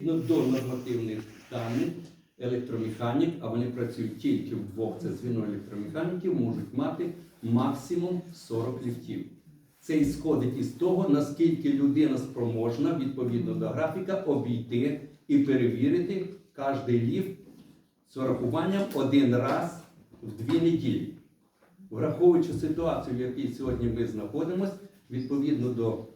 Відповідно до нормативних даних електромеханік, а вони працюють тільки вдвох, це звіно електромеханіків, можуть мати максимум 40 ліфтів. Це ісходить із того, наскільки людина спроможна відповідно до графіка обійти і перевірити кожний ліфт з урахуванням один раз в дві неділі. Враховуючи ситуацію, в якій сьогодні ми знаходимося, відповідно до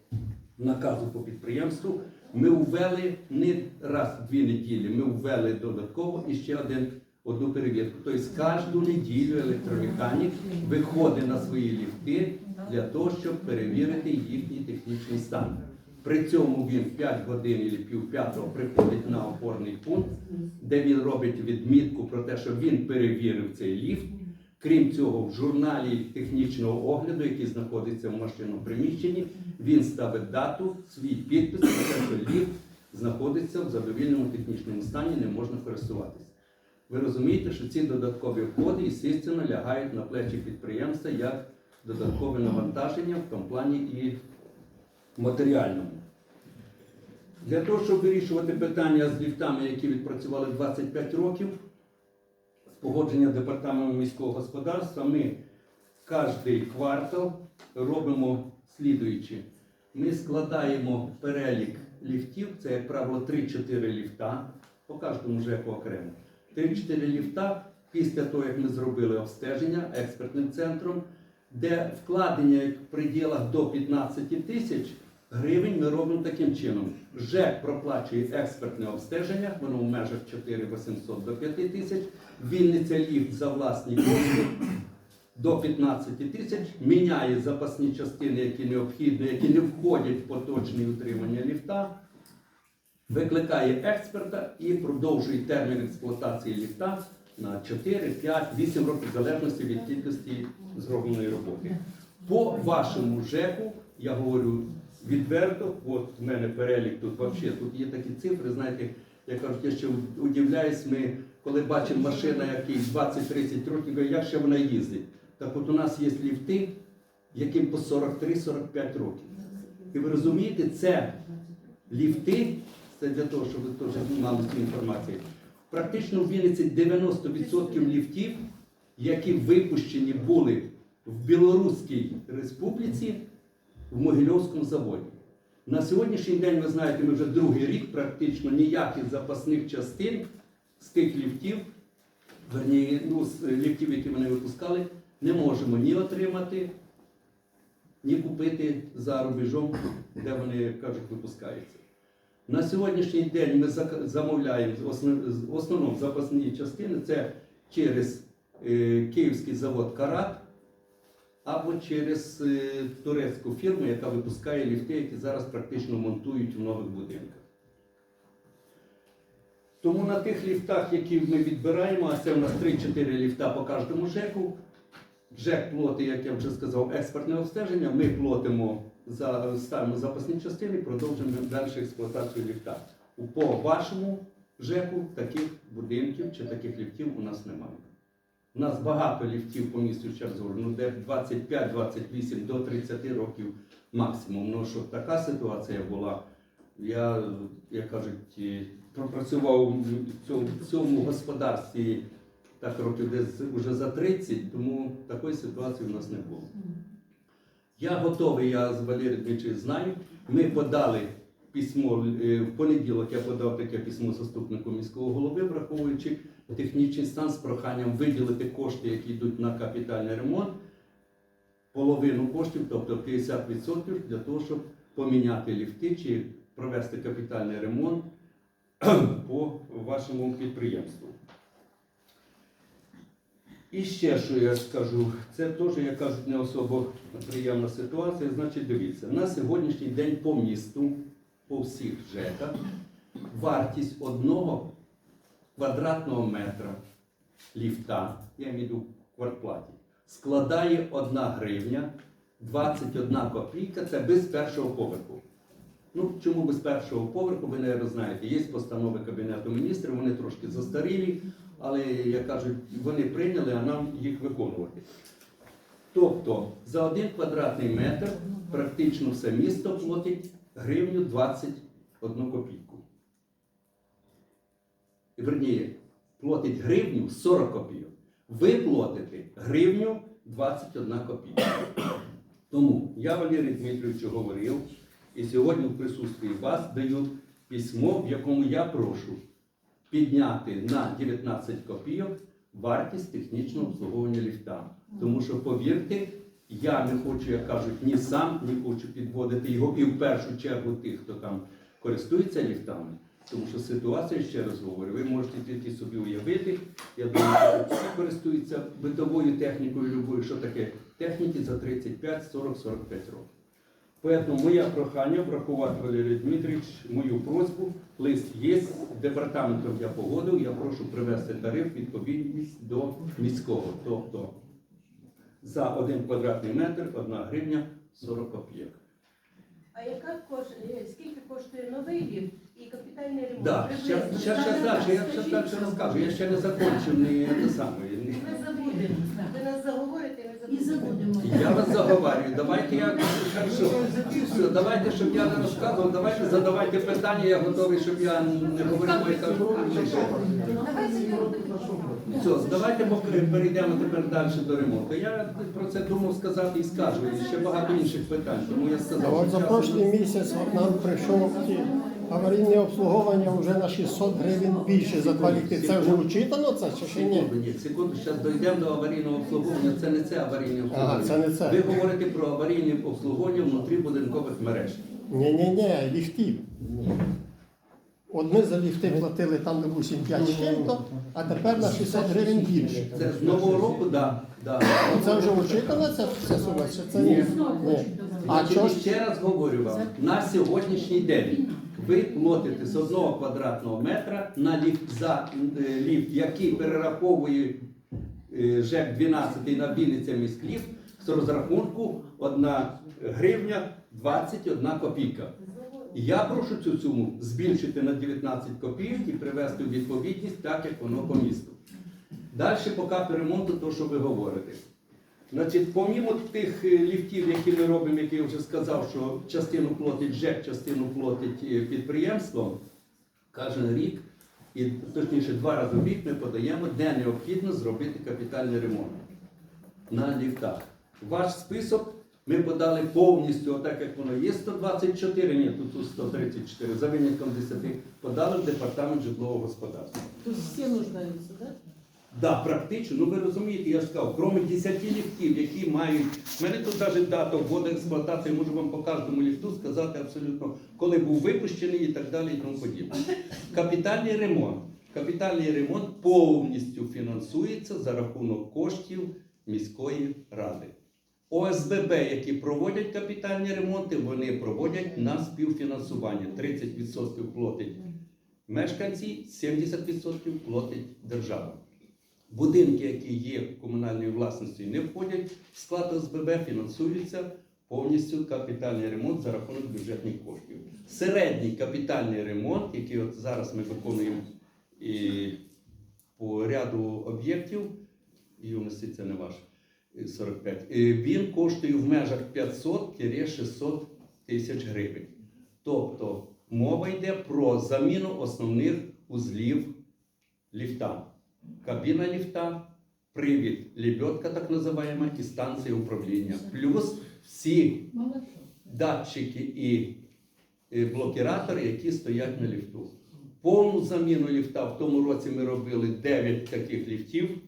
наказу по підприємству, ми ввели не раз в дві неділі, ми ввели додатково і ще один, одну перевірку. Тобто кожну неділю електромеханік виходить на свої ліфти для того, щоб перевірити їхній технічний стан. При цьому він 5 годин або пів п'ятого приходить на опорний пункт, де він робить відмітку про те, що він перевірив цей ліфт. Крім цього, в журналі технічного огляду, який знаходиться в машинному приміщенні, він ставить дату, свій підпис те, що ліфт знаходиться в задовільному технічному стані, не можна користуватися. Ви розумієте, що ці додаткові входи, звісно, лягають на плечі підприємства як додаткове навантаження в тому плані і матеріальному. Для того, щоб вирішувати питання з ліфтами, які відпрацювали 25 років, погодження департаменту міського господарства, ми кожний квартал робимо слідуючи. Ми складаємо перелік ліфтів, це, як правило, 3-4 ліфта, по кожному ЖЕКу окремо. 3-4 ліфта після того, як ми зробили обстеження експертним центром, де вкладення в пределах до 15 тисяч гривень ми робимо таким чином. ЖЕК проплачує експертне обстеження, воно в межах 4 800 до 5 тисяч. Вінниця ліфт за власні кошти до 15 тисяч, міняє запасні частини, які необхідні, які не входять в поточне утримання ліфта, викликає експерта і продовжує термін експлуатації ліфта на 4, 5, 8 років в залежності від кількості зробленої роботи. По вашому ЖЕКу, я говорю відверто, от в мене перелік тут взагалі, тут є такі цифри, знаєте, я кажу, я ще удивляюсь, ми, коли бачимо машина, якій 20-30 років, як ще вона їздить. Так от у нас є ліфти, яким по 43-45 років. І ви розумієте, це ліфти, це для того, щоб ви теж мали цю інформацію. Практично в Вінниці 90% ліфтів, які випущені були в Білоруській Республіці, в Могильовському заводі. На сьогоднішній день, ви знаєте, ми вже другий рік практично ніяких запасних частин з тих ліфтів, верні, ну, з ліфтів, які вони випускали, не можемо ні отримати, ні купити за рубежом, де вони, кажуть, випускаються. На сьогоднішній день ми замовляємо в основному запасні частини це через е, київський завод Карат або через е, турецьку фірму, яка випускає ліфти, які зараз практично монтують в нових будинках. Тому на тих ліфтах, які ми відбираємо, а це у нас 3-4 ліфта по кожному ЖЕКу, ЖЕК платить, як я вже сказав, експертне обстеження, ми платимо за ставимо запасні частини, продовжуємо далі експлуатацію ліфта. По вашому ЖЕКу таких будинків чи таких ліфтів у нас немає. У нас багато ліфтів по місту Чарзур, ну де 25-28 до 30 років максимум. Ну що така ситуація була. Я, як кажуть, пропрацював в цьому, в цьому господарстві так років десь вже за 30, тому такої ситуації у нас не було. Я готовий, я з Валерієм Дмитровичем знаю. Ми подали письмо е, в понеділок. Я подав таке письмо заступнику міського голови, враховуючи технічний стан з проханням виділити кошти, які йдуть на капітальний ремонт, половину коштів, тобто 50% для того, щоб поміняти ліфти чи провести капітальний ремонт по вашому підприємству. І ще що я скажу, це теж, як кажуть, не особо приємна ситуація. Значить, дивіться, на сьогоднішній день по місту, по всіх ЖЕКах, вартість одного квадратного метра ліфта, я маю в квартплаті, складає 1 гривня 21 копійка, це без першого поверху. Ну, чому без першого поверху, ви не знаєте, є постанови Кабінету міністрів, вони трошки застарілі, але, як кажуть, вони прийняли, а нам їх виконувати. Тобто за один квадратний метр практично все місто платить гривню 21 копійку. Верніше, платить гривню 40 копійок. Ви платите гривню 21 копійка. Тому я Валерій Дмитровичу говорив, і сьогодні в присутствии вас даю письмо, в якому я прошу підняти на 19 копійок вартість технічного обслуговування ліфта. Тому що, повірте, я не хочу, як кажуть, ні сам не хочу підводити його і в першу чергу тих, хто там користується ліфтами. Тому що ситуація, ще раз говорю, ви можете тільки собі уявити. Я думаю, що всі користуються битовою технікою, любою, що таке техніки за 35, 40, 45 років. Поэтому моє прохання врахувати Валерій Дмитрович, мою просьбу. Лист є, департаментом я погодив, я прошу привести тариф відповідність до міського. Тобто за один квадратний метр 1 гривня 40 копійок. А яка е, скільки коштує новий ліфт? Да, сейчас, сейчас, щас дальше, я сейчас дальше розкажу. Я ще не закончив не те саме. Ми забудемо. Ви нас заговорите, ми І забудемо. Я вас заговарюю. Давайте я хорошо. Все, давайте, щоб я не розказував, давайте задавайте питання, я готовий, щоб я не говорив мої кажу. Давайте його Все, давайте бо перейдемо тепер далі до ремонту. Я про це думав сказати і скажу. І ще багато інших питань. Тому я сказав, от за прошлий місяць от нам прийшов аварійне обслуговування вже на 600 гривень більше за два ліфти. Це вже учитано це чи ще ні? Секунду, ні, секунду, зараз дійдемо до аварійного обслуговування. Це не це аварійне обслуговування. Ага, це не це. Ви говорите про аварійне обслуговування внутрі будинкових мереж. Ні, ні, ні, ліфтів. От ми за ліфти платили там де 8-5 з чим-то, а тепер на 600 гривень більше. Це з нового року, да, да. Оце вже учитано ця, ця сума? Чи це ні? Ні. ні. А ж ще раз говорю вам, на сьогоднішній день ви платите з одного квадратного метра на ліфт за е, ліфт, який перераховує е, ЖЕК 12 на Вінниця міськліфт з розрахунку 1 гривня 21 копійка. Я прошу цю суму збільшити на 19 копійок і привести у відповідність так, як воно по місту. Далі по капі ремонту, то що ви говорите. Значить, помімо тих е, ліфтів, які ми робимо, які я вже сказав, що частину платить ЖЕК, частину платить е, підприємство, кожен рік, і точніше два рази в рік ми подаємо, де необхідно зробити капітальний ремонт на ліфтах. Ваш список ми подали повністю, отак як воно є 124, ні, тут тут 134, за винятком 10, подали в департамент житлового господарства. То есть все нуждаются, да? Да, практично. Ну ви розумієте, я ж сказав, крім 10 ліфтів, які мають. У мене тут навіть дата вводу експлуатації, можу вам по кожному ліфту сказати абсолютно, коли був випущений і так далі, і тому подібне. Капітальний ремонт. Капітальний ремонт повністю фінансується за рахунок коштів міської ради. ОСББ, які проводять капітальні ремонти, вони проводять на співфінансування. 30% платить мешканці, 70% платить держава. Будинки, які є в комунальній власності, не входять в склад ОСББ, фінансуються повністю капітальний ремонт за рахунок бюджетних коштів. Середній капітальний ремонт, який от зараз ми виконуємо і по ряду об'єктів, юності це не ваш е, 45, е, він коштує в межах 500-600 тисяч гривень. Тобто мова йде про заміну основних узлів ліфта. Кабіна ліфта, привід, лебедка так називаємо, і станція управління. Плюс всі датчики і блокіратори, які стоять на ліфту. Повну заміну ліфта в тому році ми робили 9 таких ліфтів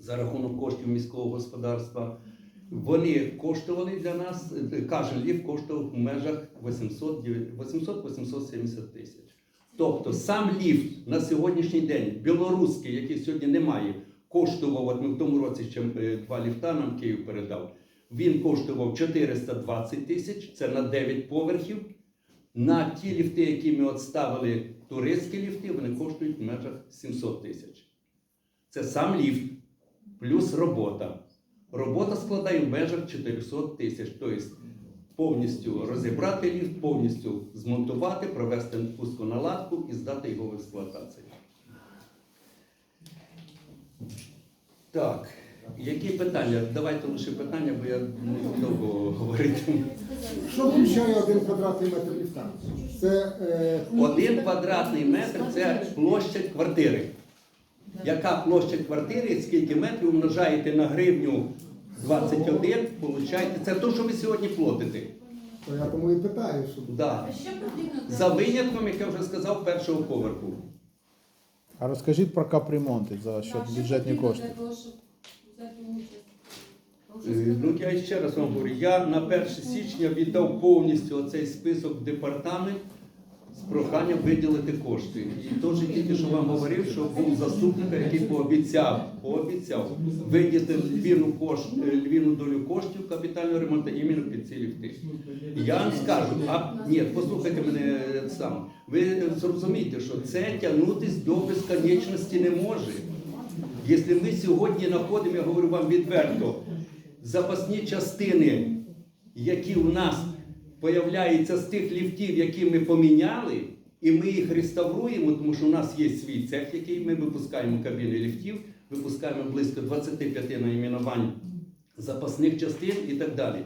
за рахунок коштів міського господарства. Вони коштували для нас, е, кожен ліфт коштував в межах 800-870 тисяч. Тобто сам ліфт на сьогоднішній день, білоруський, який сьогодні немає, коштував, от ми в тому році ще е, два ліфта нам Київ передав, він коштував 420 тисяч, це на 9 поверхів. На ті ліфти, які ми от ставили, туристські ліфти, вони коштують в межах 700 тисяч. Це сам ліфт плюс робота. Робота складає в межах 400 тисяч. Тобто повністю розібрати ліфт, повністю змонтувати, провести пусконаладку і здати його в експлуатацію. Так. Які питання? Давайте лише питання, бо я не довго говорити. Що включає один квадратний метр ліфта? Це е, Один квадратний метр це площа квартири. Яка площа квартири, скільки метрів умножаєте на гривню 21, получаєте. Це те, що ви сьогодні платите. то я тому і питаю, що Да. Потрібно За винятком, як я вже сказав, першого поверху. А розкажіть про капремонти за счет бюджетні кошти. Е, Ну, я ще раз вам говорю, я на 1 січня віддав повністю оцей список в департамент з проханням виділити кошти. І теж тільки що вам говорив, що був заступник, який пообіцяв, пообіцяв виділити львівну, кош, е, львівну долю коштів капітального ремонту іменно під ці ліфти. Я вам скажу, а ні, послухайте мене сам. Ви зрозумієте, що це тягнутись до безконечності не може. Якщо ми сьогодні знаходимо, я говорю вам відверто, запасні частини, які у нас появляються з тих ліфтів, які ми поміняли, і ми їх реставруємо, тому що у нас є свій цех, який ми випускаємо кабіни ліфтів, випускаємо близько 25 найменувань запасних частин і так далі.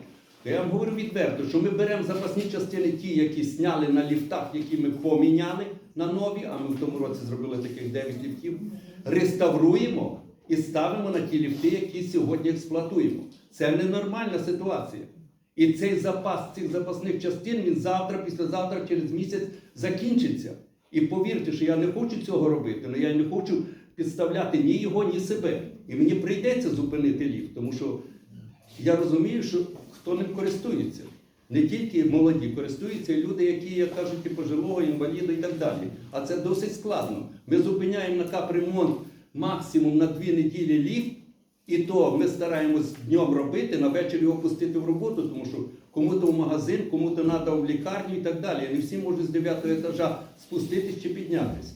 То Я вам говорю відверто, що ми беремо запасні частини, ті, які зняли на ліфтах, які ми поміняли на нові, а ми в тому році зробили таких 9 ліфтів, реставруємо і ставимо на ті ліфти, які сьогодні експлуатуємо. Це ненормальна ситуація. І цей запас цих запасних частин він завтра, післязавтра, через місяць закінчиться. І повірте, що я не хочу цього робити, але я не хочу підставляти ні його, ні себе. І мені прийдеться зупинити ліфт, тому що я розумію, що хто ним користується. Не тільки молоді, користуються люди, які, як кажуть, і пожилого, інваліда і так далі. А це досить складно. Ми зупиняємо на капремонт максимум на дві неділі ліфт, і то ми стараємось днем робити, на вечір його пустити в роботу, тому що кому-то в магазин, кому-то треба в лікарню і так далі. Не всі можуть з 9 етажа спуститись чи піднятися.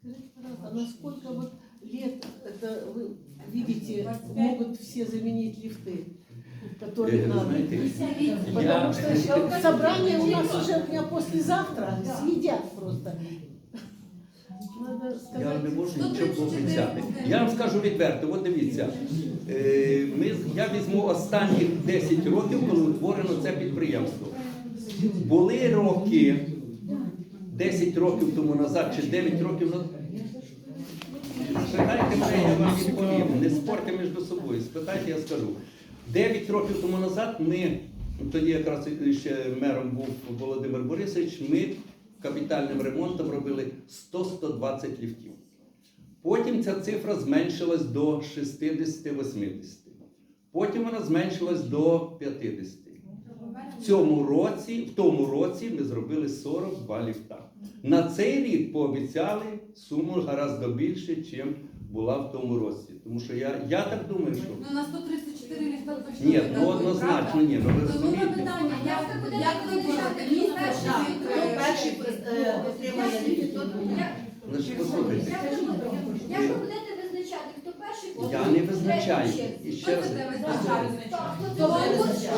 Скажите, пожалуйста, а на сколько вот лет это вы видите, могут все заменить лифты, которые Е, надо? знаєте, Потому я- что собрание у нас уже у меня послезавтра съедят просто. Я не можу нічого пообіцяти. Я вам скажу відверто, от дивіться, е, ми, я візьму останні 10 років, коли утворено це підприємство. Були роки, 10 років тому назад чи 9 років назад. Спитайте мене, я вам відповім. Не спорте між собою. Спитайте, я скажу. 9 років тому назад ми, тоді якраз ще мером був Володимир Борисович, ми капітальним ремонтом робили 100-120 ліфтів. Потім ця цифра зменшилась до 60-80. Потім вона зменшилась до 50. В цьому році, в тому році ми зробили 42 ліфта. На цей рік пообіцяли суму гораздо більше, ніж була в тому році. Тому що я, я так думаю, що Ну, на 134 ліфта точно ні, ну однозначно ні. Ну ви То було розумієте. питання, як, як вибирати місце, Так, чи хто перший е, отримає ліфт? Значить, послухайте. Як ви будете визначати, хто перший, хто Я не визначаю. І ще раз. ви?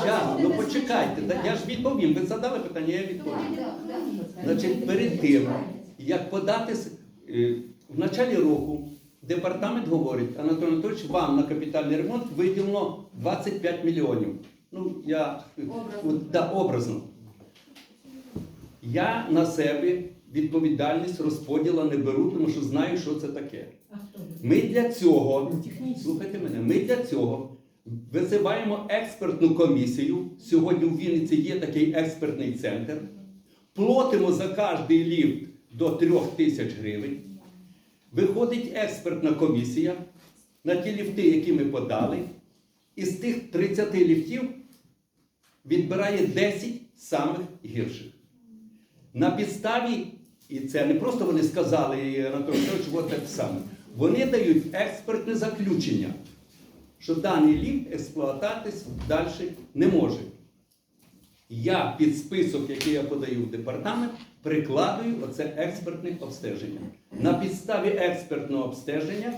Щас, ну почекайте, та я ж відповім. Ви задали питання, я відповім. Значить, перед тим, як подати с- е, в началі року, департамент говорить, Анатолій Анатольович, вам на капітальний ремонт виділено 25 мільйонів. Ну, я от, да, образно. Я на себе відповідальність розподіла не беру, тому що знаю, що це таке. Ми для цього, слухайте мене, ми для цього визиваємо експертну комісію. Сьогодні в Вінниці є такий експертний центр. Платимо за кожний ліфт до 3 тисяч гривень. Виходить експертна комісія на ті ліфти, які ми подали. Із тих 30 ліфтів відбирає 10 самих гірших. На підставі, і це не просто вони сказали, Анатолій Петрович, от так саме. Вони дають експертне заключення, що даний ліфт експлуататись далі не може. Я під список, який я подаю в департамент, прикладую оце експертне обстеження. На підставі експертного обстеження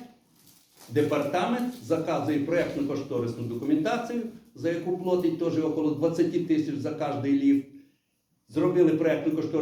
департамент заказує проєктно кошторисну документацію, за яку платить теж около 20 тисяч за кожний ліфт. Зробили проєктну кошторисну